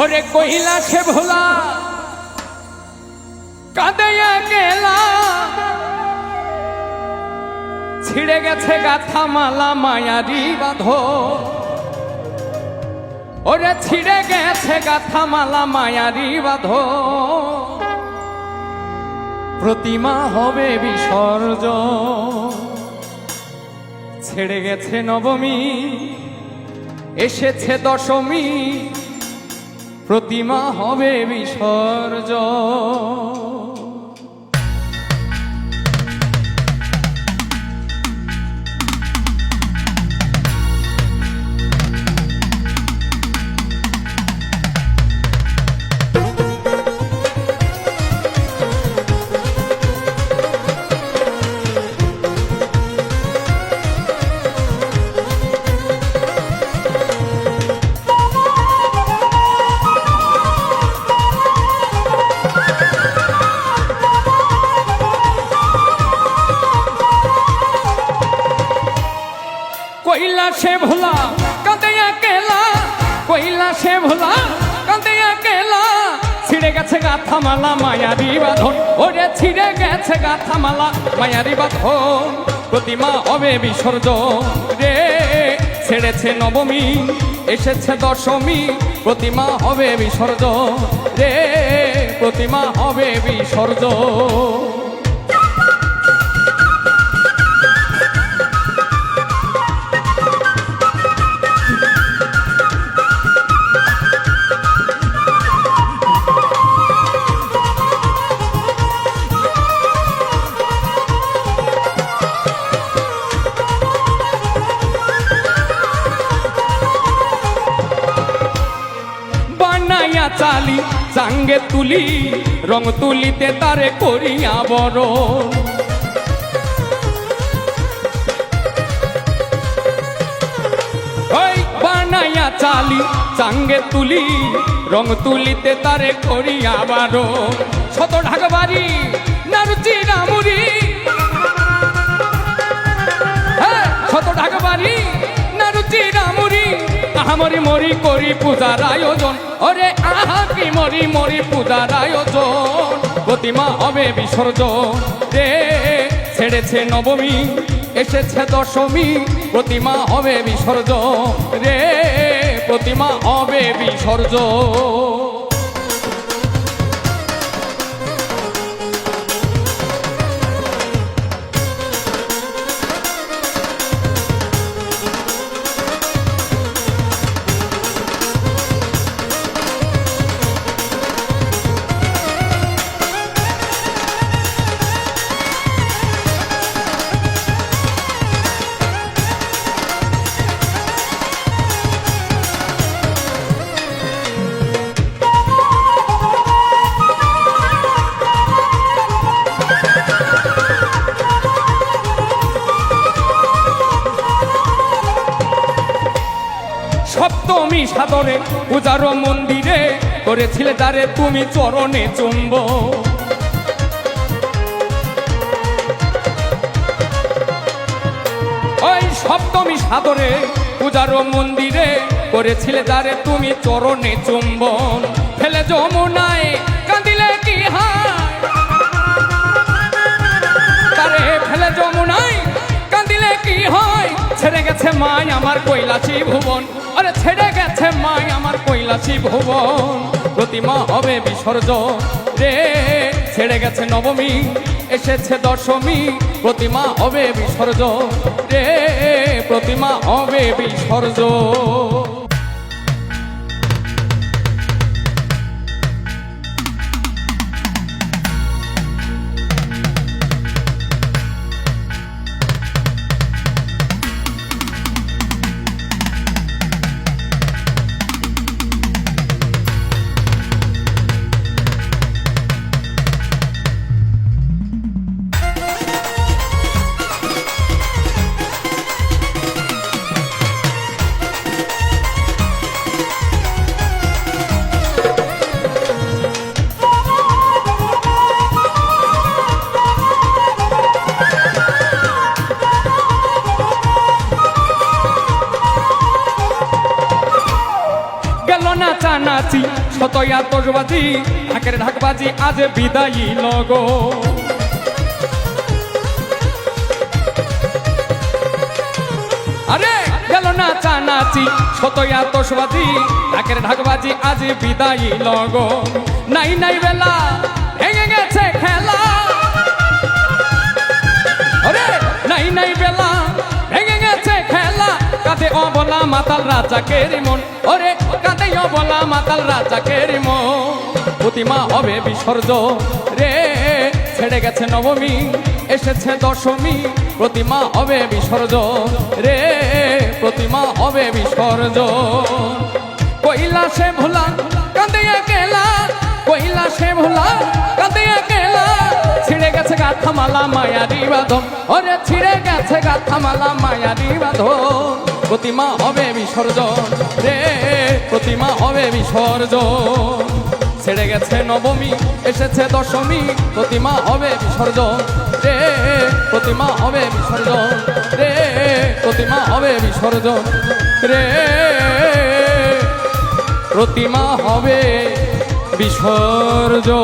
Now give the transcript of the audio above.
ওরে কহিলা সে ভোলা কাঁদাইয়া গেলা ছিড়ে গেছে গাথা মালা মায়ারি বাঁধ। ওরে ছিড়ে গেছে গাথা মালা মায়ারি বাঁধ। প্রতিমা হবে বিসর্জ ছেড়ে গেছে নবমী, এসেছে দশমী। প্রতিমা হবে বিসর্জ কইলা সে ভোলা, কাঁদিয়া কেলা। কইলা সে ভোলা, কাঁদিয়া কেলা। ছিড়ে গেছে গাথা মালা মায়ারি বাঁধন। ওরে ছিড়ে গেছে গাথা মালা মায়ারি বাঁধন। প্রতিমা হবে বিসর্জন। রে, ছেড়েছে নবমী, এসেছে দশমী, প্রতিমা হবে বিসর্জন। রে, প্রতিমা হবে বিসর্জন। বানাইয়া চালি চাঙ্গে তুলি, রং তুলিতে তারে করিয়া বড়। বানাইয়া চালি চাঙ্গে তুলি, রং তুলিতে তারে করিয়া বারো শত ঢাক বাড়ি নারুচি রামুরি আহামরি মরি করি পূজার আয়োজন। অরে আহা, কি মরি মরি পূজার আয়োজন। প্রতিমা হবে বিসর্জন। রে, ছেড়েছে নবমী, এসেছে দশমী, প্রতিমা হবে বিসর্জন। রে, প্রতিমা হবে বিসর্জন। সপ্তমী সাদরে পূজারো মন্দিরে করেছিলে তারে তুমি চরণে চুম্ব। ওই সপ্তমী সাদরে পূজারো মন্দিরে করেছিলে তারে তুমি চরণে চুম্বন ফেলে যমুনায় কাঁদিলে কি হায়? ফেলে যমুনায় কাঁদিলে কি হয়? ছেড়ে গেছে মাই আমার কৈলাসী ভুবন। কৈলাসী ভুবন, প্রতিমা হবে বিসর্জন। রে, ছেড়ে গেছে নবমী, এসেছে দশমী, প্রতিমা হবে বিসর্জন। রে, প্রতিমা হবে বিসর্জন। গেল না চানাচি শত আতসবাজি ঢাকের ঢাকবাজি আজ বিদায়ী লগো আরে, গেল না চানাচি শত আতসবাজি ঢাকের ঢাকবাজি আজ বিদায়ী লগো নাই নাই বেলা, ভেঙে গেছে খেলা। আরে, নাই নাই বেলা, ভেঙে গেছে খেলা। কাঁদে অবলা মাতাল রাজাকে মন। ওরে অবলা মাতাল রাজাকে মন প্রতিমা হবে বিসর্জ। রে, ছেড়ে গেছে নবমী, এসেছে দশমী, প্রতিমা হবে বিসর্জ। রে, প্রতিমা হবে বিসর্জন কৈলাসে ভোলা কাঁদে কেলা, কৈলাসে ভোলা কাঁদে কেলা। ছিঁড়ে গেছে গাথামালা মায়ারি বাঁধন ওরে, ছিঁড়ে গেছে গাথামালা মায়ারি বাঁধন প্রতিমা হবে বিসর্জন। রে হবে বিসর্জ ছেড়ে গেছে নবমী, এসেছে দশমী, প্রতিমা হবে বিসর্জ রে, প্রতিমা হবে বিসর্জ রে, প্রতিমা হবে বিসর্জ রে, প্রতিমা হবে বিসর্জন।